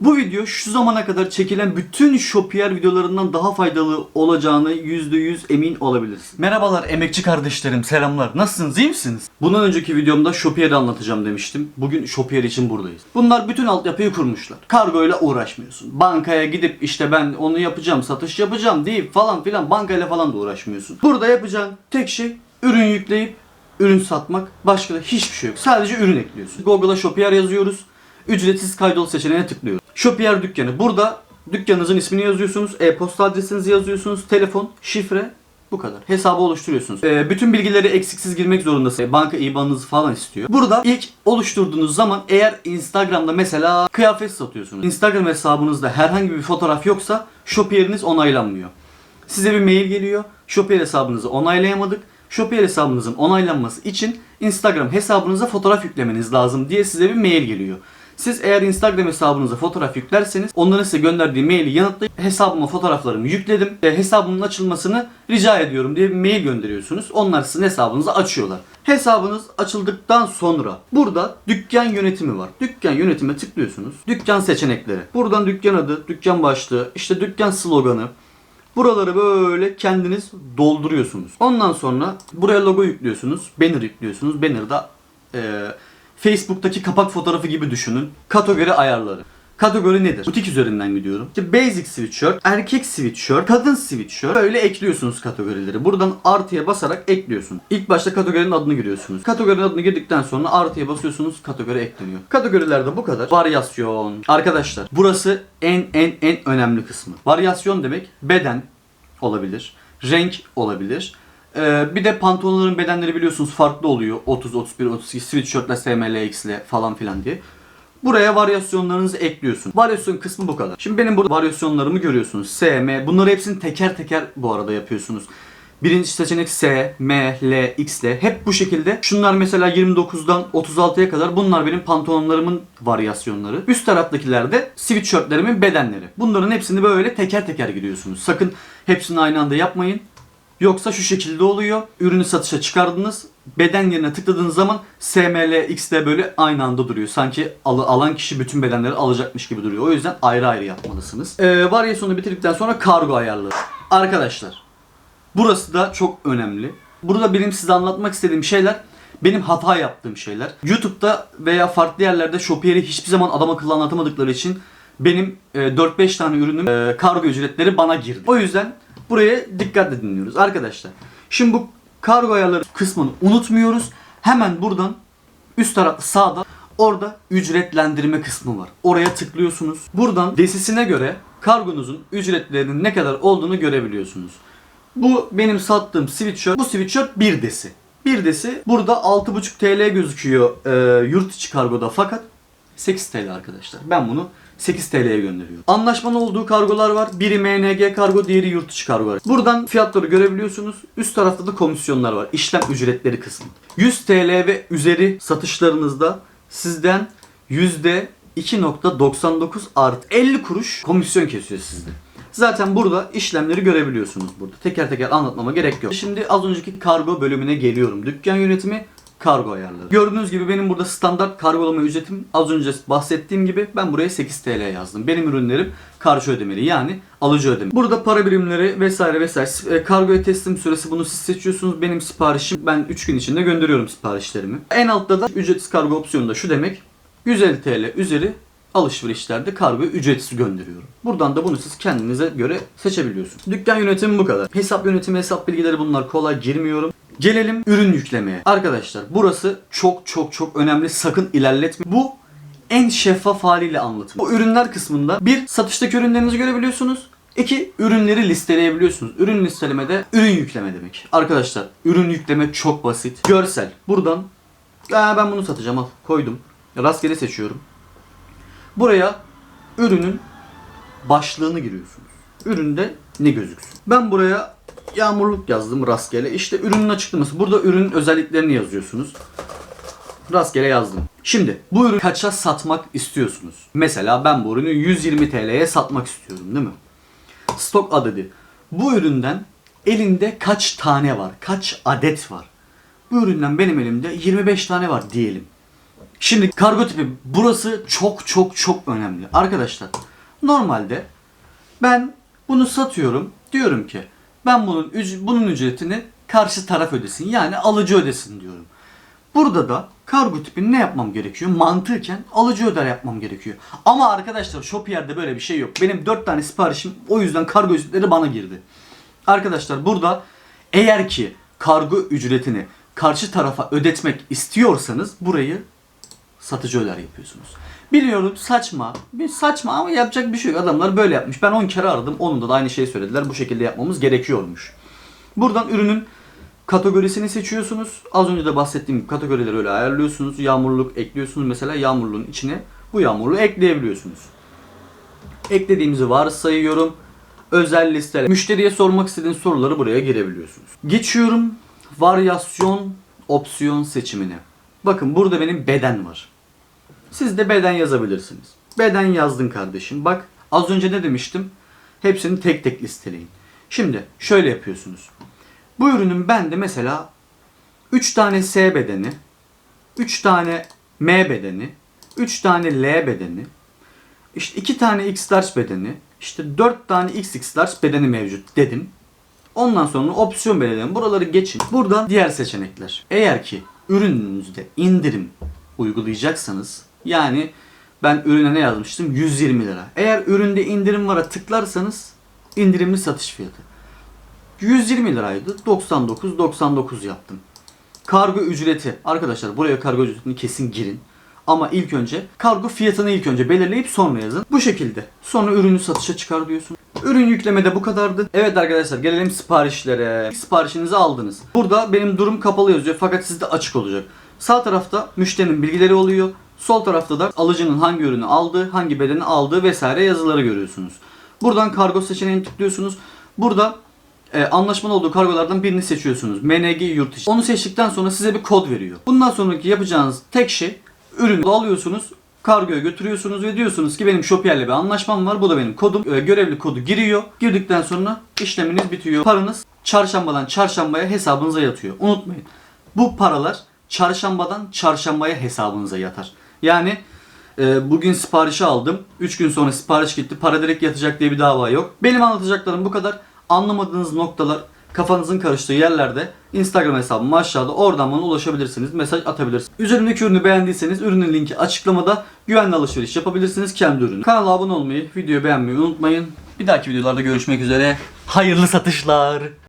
Bu video şu zamana kadar çekilen bütün Shopier videolarından daha faydalı olacağını %100 emin olabilirsin. Merhabalar emekçi kardeşlerim, selamlar. Nasılsınız, iyi misiniz? Bundan önceki videomda Shopier'i anlatacağım demiştim. Bugün Shopier için buradayız. Bunlar bütün altyapıyı kurmuşlar. Kargoyla uğraşmıyorsun. Bankaya gidip işte ben onu yapacağım, satış yapacağım deyip falan filan bankayla falan da uğraşmıyorsun. Burada yapacağın tek şey ürün yükleyip ürün satmak. Başka da hiçbir şey yok. Sadece ürün ekliyorsun. Google'a Shopier yazıyoruz. Ücretsiz kaydol seçeneğine tıklıyoruz. Shopier dükkanı. Burada dükkanınızın ismini yazıyorsunuz. E-posta adresinizi yazıyorsunuz. Telefon, şifre. Bu kadar. Hesabı oluşturuyorsunuz. Ee, bütün bilgileri eksiksiz girmek zorundasınız. Banka IBAN'ınızı falan istiyor. Burada ilk oluşturduğunuz zaman eğer Instagram'da mesela kıyafet satıyorsunuz. Instagram hesabınızda herhangi bir fotoğraf yoksa Shopier'iniz onaylanmıyor. Size bir mail geliyor. Shopier hesabınızı onaylayamadık. Shopier hesabınızın onaylanması için Instagram hesabınıza fotoğraf yüklemeniz lazım diye size bir mail geliyor. Siz eğer Instagram hesabınıza fotoğraf yüklerseniz onların size gönderdiği maili yanıtlayıp hesabıma fotoğraflarımı yükledim ve hesabımın açılmasını rica ediyorum diye bir mail gönderiyorsunuz. Onlar sizin hesabınızı açıyorlar. Hesabınız açıldıktan sonra burada dükkan yönetimi var. Dükkan yönetime tıklıyorsunuz. Dükkan seçenekleri. Buradan dükkan adı, dükkan başlığı, işte dükkan sloganı, Buraları böyle kendiniz dolduruyorsunuz. Ondan sonra buraya logo yüklüyorsunuz. Banner yüklüyorsunuz. Banner'da eee Facebook'taki kapak fotoğrafı gibi düşünün. Kategori ayarları. Kategori nedir? Butik üzerinden gidiyorum. İşte basic sweatshirt, erkek sweatshirt, kadın sweatshirt. Böyle ekliyorsunuz kategorileri. Buradan artıya basarak ekliyorsun. İlk başta kategorinin adını giriyorsunuz. Kategorinin adını girdikten sonra artıya basıyorsunuz. Kategori ekleniyor. Kategorilerde bu kadar. Varyasyon. Arkadaşlar burası en en en önemli kısmı. Varyasyon demek beden olabilir. Renk olabilir. Ee, bir de pantolonların bedenleri biliyorsunuz farklı oluyor. 30, 31, 32 sweatshirtle, SML, XL falan filan diye. Buraya varyasyonlarınızı ekliyorsun. Varyasyon kısmı bu kadar. Şimdi benim burada varyasyonlarımı görüyorsunuz. S, M. Bunları hepsini teker teker bu arada yapıyorsunuz. Birinci seçenek S, M, L, X, L. Hep bu şekilde. Şunlar mesela 29'dan 36'ya kadar bunlar benim pantolonlarımın varyasyonları. Üst taraftakiler de sweatshirtlerimin bedenleri. Bunların hepsini böyle teker teker giriyorsunuz. Sakın hepsini aynı anda yapmayın. Yoksa şu şekilde oluyor. Ürünü satışa çıkardınız. Beden yerine tıkladığınız zaman SML, XL böyle aynı anda duruyor. Sanki al- alan kişi bütün bedenleri alacakmış gibi duruyor. O yüzden ayrı ayrı yapmalısınız. Ee, varyasyonu bitirdikten sonra kargo ayarları. Arkadaşlar burası da çok önemli. Burada benim size anlatmak istediğim şeyler benim hata yaptığım şeyler. YouTube'da veya farklı yerlerde Shopier'i hiçbir zaman adam akıllı anlatamadıkları için benim e, 4-5 tane ürünüm e, kargo ücretleri bana girdi. O yüzden buraya dikkatle dinliyoruz arkadaşlar. Şimdi bu kargo ayarları kısmını unutmuyoruz. Hemen buradan üst tarafta sağda orada ücretlendirme kısmı var. Oraya tıklıyorsunuz. Buradan desisine göre kargonuzun ücretlerinin ne kadar olduğunu görebiliyorsunuz. Bu benim sattığım sweatshirt. Bu sweatshirt bir desi. Bir desi burada 6,5 TL gözüküyor e, yurt içi kargoda fakat 8 TL arkadaşlar. Ben bunu 8 TL'ye gönderiyorum. Anlaşmalı olduğu kargolar var. Biri MNG kargo, diğeri yurt içi kargo. Buradan fiyatları görebiliyorsunuz. Üst tarafta da komisyonlar var. İşlem ücretleri kısmı. 100 TL ve üzeri satışlarınızda sizden %2.99 artı 50 kuruş komisyon kesiyor sizden. Zaten burada işlemleri görebiliyorsunuz burada. Teker teker anlatmama gerek yok. Şimdi az önceki kargo bölümüne geliyorum. Dükkan yönetimi kargo ayarları. Gördüğünüz gibi benim burada standart kargolama ücretim az önce bahsettiğim gibi ben buraya 8 TL yazdım. Benim ürünlerim karşı ödemeli yani alıcı ödeme. Burada para birimleri vesaire vesaire e, kargoya teslim süresi bunu siz seçiyorsunuz. Benim siparişim ben 3 gün içinde gönderiyorum siparişlerimi. En altta da ücretsiz kargo opsiyonu da şu demek 150 TL üzeri alışverişlerde kargoyu ücretsiz gönderiyorum. Buradan da bunu siz kendinize göre seçebiliyorsunuz. Dükkan yönetimi bu kadar. Hesap yönetimi, hesap bilgileri bunlar kolay girmiyorum. Gelelim ürün yüklemeye. Arkadaşlar burası çok çok çok önemli. Sakın ilerletme. Bu en şeffaf haliyle anlatım. Bu ürünler kısmında bir satıştaki ürünlerinizi görebiliyorsunuz. İki ürünleri listeleyebiliyorsunuz. Ürün listelemede ürün yükleme demek. Arkadaşlar ürün yükleme çok basit. Görsel. Buradan Aa, ben bunu satacağım al koydum. Rastgele seçiyorum. Buraya ürünün başlığını giriyorsunuz. Üründe ne gözüksün. Ben buraya yağmurluk yazdım rastgele. İşte ürünün açıklaması. Burada ürünün özelliklerini yazıyorsunuz. Rastgele yazdım. Şimdi bu ürünü kaça satmak istiyorsunuz? Mesela ben bu ürünü 120 TL'ye satmak istiyorum değil mi? Stok adedi. Bu üründen elinde kaç tane var? Kaç adet var? Bu üründen benim elimde 25 tane var diyelim. Şimdi kargo tipi burası çok çok çok önemli. Arkadaşlar normalde ben bunu satıyorum. Diyorum ki ben bunun bunun ücretini karşı taraf ödesin. Yani alıcı ödesin diyorum. Burada da kargo tipini ne yapmam gerekiyor? Mantıken alıcı öder yapmam gerekiyor. Ama arkadaşlar Shopier'de böyle bir şey yok. Benim 4 tane siparişim o yüzden kargo ücretleri bana girdi. Arkadaşlar burada eğer ki kargo ücretini karşı tarafa ödetmek istiyorsanız burayı satıcı öder yapıyorsunuz. Biliyorum saçma. Bir saçma ama yapacak bir şey yok. Adamlar böyle yapmış. Ben 10 kere aradım. Onun da aynı şeyi söylediler. Bu şekilde yapmamız gerekiyormuş. Buradan ürünün kategorisini seçiyorsunuz. Az önce de bahsettiğim gibi kategorileri öyle ayarlıyorsunuz. Yağmurluk ekliyorsunuz. Mesela yağmurluğun içine bu yağmurluğu ekleyebiliyorsunuz. Eklediğimizi varsayıyorum. Özel listeler. Müşteriye sormak istediğiniz soruları buraya girebiliyorsunuz. Geçiyorum varyasyon opsiyon seçimine. Bakın burada benim beden var. Siz de beden yazabilirsiniz. Beden yazdın kardeşim. Bak az önce ne demiştim? Hepsini tek tek listeleyin. Şimdi şöyle yapıyorsunuz. Bu ürünün bende mesela 3 tane S bedeni, 3 tane M bedeni, 3 tane L bedeni, işte 2 tane X large bedeni, işte 4 tane XX large bedeni mevcut dedim. Ondan sonra opsiyon belirleyin. Buraları geçin. Burada diğer seçenekler. Eğer ki ürününüzde indirim uygulayacaksanız yani ben ürüne ne yazmıştım? 120 lira. Eğer üründe indirim vara tıklarsanız indirimli satış fiyatı. 120 liraydı. 99 99 yaptım. Kargo ücreti. Arkadaşlar buraya kargo ücretini kesin girin. Ama ilk önce kargo fiyatını ilk önce belirleyip sonra yazın. Bu şekilde. Sonra ürünü satışa çıkar diyorsun. Ürün yüklemede bu kadardı. Evet arkadaşlar gelelim siparişlere. Siparişinizi aldınız. Burada benim durum kapalı yazıyor fakat sizde açık olacak. Sağ tarafta müşterinin bilgileri oluyor. Sol tarafta da alıcının hangi ürünü aldığı, hangi bedeni aldığı vesaire yazıları görüyorsunuz. Buradan kargo seçeneğini tıklıyorsunuz. Burada e, anlaşmalı olduğu kargolardan birini seçiyorsunuz. MNG yurt içi. Onu seçtikten sonra size bir kod veriyor. Bundan sonraki yapacağınız tek şey ürünü alıyorsunuz, kargoya götürüyorsunuz ve diyorsunuz ki benim Shopier'le bir anlaşmam var. Bu da benim kodum. E, görevli kodu giriyor. Girdikten sonra işleminiz bitiyor. Paranız çarşambadan çarşambaya hesabınıza yatıyor. Unutmayın. Bu paralar çarşambadan çarşambaya hesabınıza yatar. Yani e, bugün siparişi aldım. 3 gün sonra sipariş gitti. Para direkt yatacak diye bir dava yok. Benim anlatacaklarım bu kadar. Anlamadığınız noktalar kafanızın karıştığı yerlerde Instagram hesabım aşağıda oradan bana ulaşabilirsiniz. Mesaj atabilirsiniz. Üzerimdeki ürünü beğendiyseniz ürünün linki açıklamada güvenli alışveriş yapabilirsiniz kendi ürünü. Kanala abone olmayı, videoyu beğenmeyi unutmayın. Bir dahaki videolarda görüşmek üzere. Hayırlı satışlar.